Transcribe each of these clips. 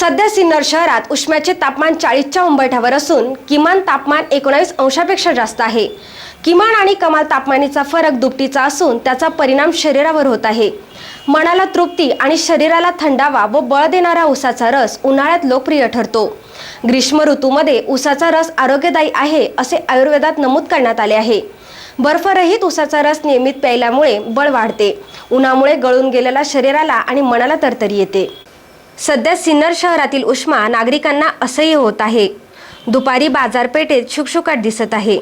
सध्या सिन्नर शहरात उष्म्याचे तापमान चाळीसच्या उंबरठ्यावर असून किमान तापमान एकोणावीस अंशापेक्षा जास्त आहे. किमान आणि कमाल तापमानीचा फरक दुपटीचा असून त्याचा परिणाम शरीरावर होत आहे. मनाला तृप्ती आणि शरीराला थंडावा व बळ देणारा उसाचा रस उन्हाळ्यात लोकप्रिय ठरतो. ग्रीष्म ऋतूमध्ये उसाचा रस आरोग्यदायी आहे असे आयुर्वेदात नमूद करण्यात आले आहे. बर्फरहित उसाचा रस नियमित प्यायल्यामुळे बळ वाढते. उन्हामुळे गळून गेलेल्या शरीराला आणि मनाला तरतरी येते. सध्या सिन्नर शहरातील उष्मा नागरिकांना असह्य होत आहे. दुपारी बाजारपेठेत शुकशुकाट दिसत आहे.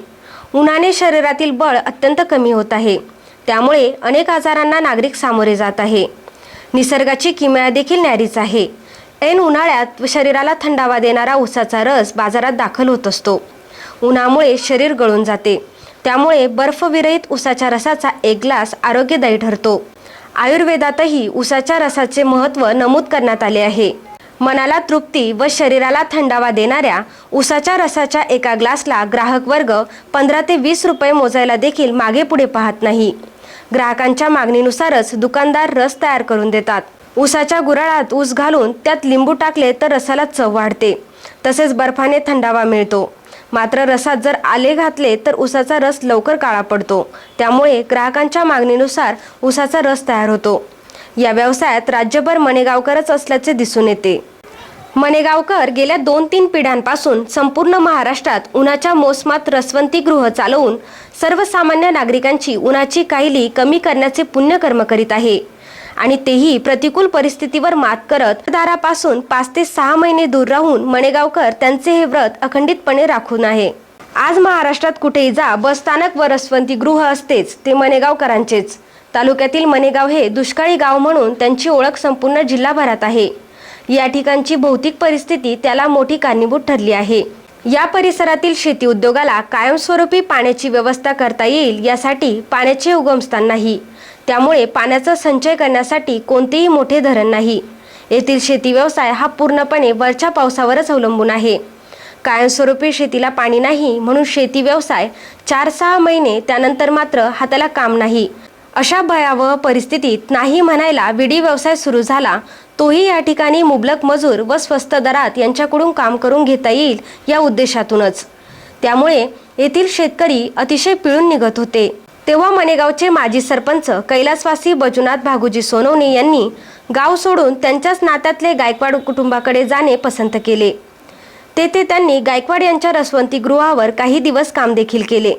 उन्हाने शरीरातील बळ अत्यंत कमी होत आहे. त्यामुळे अनेक आजारांना नागरिक सामोरे जात आहे. निसर्गाची किमया देखील न्यारीच आहे. ऐन उन्हाळ्यात शरीराला थंडावा देणारा उसाचा रस बाजारात दाखल होत असतो. उन्हामुळे शरीर गळून जाते. त्यामुळे बर्फविरहित उसाच्या रसाचा एक ग्लास आरोग्यदायी ठरतो. आयुर्वेदातही उसाच्या रसाचे महत्त्व नमूद करण्यात आले आहे. मनाला तृप्ती व शरीराला थंडावा देणाऱ्या उसाच्या रसाच्या एका ग्लासला ग्राहक वर्ग पंधरा ते वीस रुपये मोजायला देखील मागे पुढे पाहत नाही. ग्राहकांच्या मागणीनुसारच दुकानदार रस तयार करून देतात. उसाच्या गुराळात ऊस घालून त्यात लिंबू टाकले तर रसाला चव वाढते. तसेच बर्फाने थंडावा मिळतो. मात्र रसात जर आले घातले तर उसाचा रस लवकर काळा पडतो. त्यामुळे ग्राहकांच्या मागणीनुसार उसाचा रस तयार होतो. या व्यवसायात राज्यभर मणेगावकरच असल्याचे दिसून येते. मणेगावकर गेल्या दोन तीन पिढ्यांपासून संपूर्ण महाराष्ट्रात उन्हाच्या मोसमात रसवंती गृह चालवून सर्वसामान्य नागरिकांची उन्हाची काहिली कमी करण्याचे पुण्यकर्म करीत आहे. आणि तेही प्रतिकूल परिस्थितीवर मात करत दारापासून पाच ते सहा महिने दूर राहून मणेगावकर त्यांचे हे व्रत अखंडितपणे राखून आहे. आज महाराष्ट्रात कुठेही जा बसस्थानक व रसवंती गृह असतेच ते मणेगावकरांचेच. तालुक्यातील मणेगाव हे दुष्काळी गाव म्हणून त्यांची ओळख संपूर्ण जिल्हाभरात आहे. या ठिकाणची भौतिक परिस्थिती त्याला मोठी कारणीभूत ठरली आहे. या परिसरातील शेती उद्योगाला कायमस्वरूपी पाण्याची व्यवस्था करता येईल यासाठी पाण्याचे उगमस्थान नाही. त्यामुळे पाण्याचा संचय करण्यासाठी कोणतेही मोठे धरण नाही. येथील शेती व्यवसाय हा पूर्णपणे वरच्या पावसावरच अवलंबून आहे. कायमस्वरूपी शेतीला पाणी नाही म्हणून शेती व्यवसाय चार सहा महिने त्यानंतर मात्र हाताला काम नाही. अशा भयावह परिस्थितीत नाही म्हणायला विडी व्यवसाय सुरू झाला तोही या ठिकाणी मुबलक मजूर व स्वस्त दरात यांच्याकडून काम करून घेता येईल या उद्देशातूनच. त्यामुळे येथील शेतकरी अतिशय पिळून निघत होते. तेव्हा मणेगावचे माजी सरपंच कैलासवासी बजुनाथ भागुजी सोनवणे यांनी गाव सोडून त्यांच्याच नात्यातले गायकवाड कुटुंबाकडे जाणे पसंत केले. तेथे त्यांनी गायकवाड यांच्या रसवंतीगृहावर काही दिवस काम देखील केले.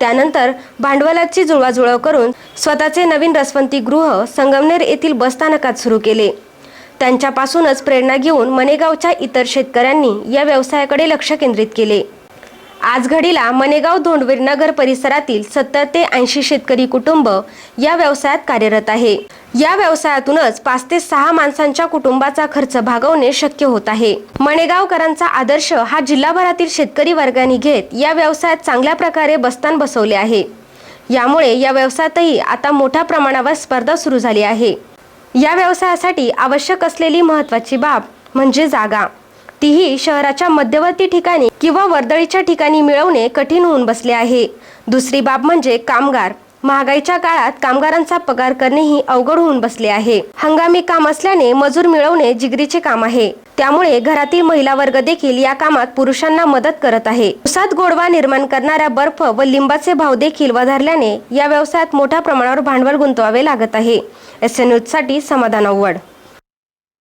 त्यानंतर भांडवलाची जुळवाजुळव करून स्वतःचे नवीन रसवंतीगृह संगमनेर येथील बसस्थानकात सुरू केले. त्यांच्यापासूनच प्रेरणा घेऊन मणेगावच्या इतर शेतकऱ्यांनी या व्यवसायाकडे लक्ष केंद्रित केले. आज घडीला मणेगाव धोंडवीर नगर परिसरातील सत्तर ते ऐंशी शेतकरी कुटुंब या व्यवसायात कार्यरत आहे. या व्यवसायातूनच पाच ते सहा माणसांच्या कुटुंबाचा खर्च भागवणे शक्य होत आहे. मणेगावकरांचा आदर्श हा जिल्हाभरातील शेतकरी वर्गाने घेत या व्यवसायात चांगल्या प्रकारे बस्तान बसवले आहे. यामुळे या व्यवसायातही आता मोठ्या प्रमाणावर स्पर्धा सुरू झाली आहे. या व्यवसायासाठी आवश्यक असलेली महत्त्वाची बाब म्हणजे जागा. तीही शहराच्या मध्यवर्ती ठिकाणी किंवा वर्दळीच्या ठिकाणी मिळवणे कठीण होऊन बसले आहे. दुसरी बाब म्हणजे कामगार. महागाईच्या काळात कामगारांचा पगार करणेही अवघड होऊन बसले आहे. हंगामी काम असल्याने मजूर मिळवणे जिगरीचे काम आहे. त्यामुळे घरातील महिला वर्ग देखील या कामात पुरुषांना मदत करत आहे. उसात गोडवा निर्माण करणाऱ्या बर्फ व लिंबाचे भाव देखील वधारल्याने या व्यवसायात मोठ्या प्रमाणावर भांडवल गुंतवावे लागत आहे. एस एनसाठी समाधान अव्वड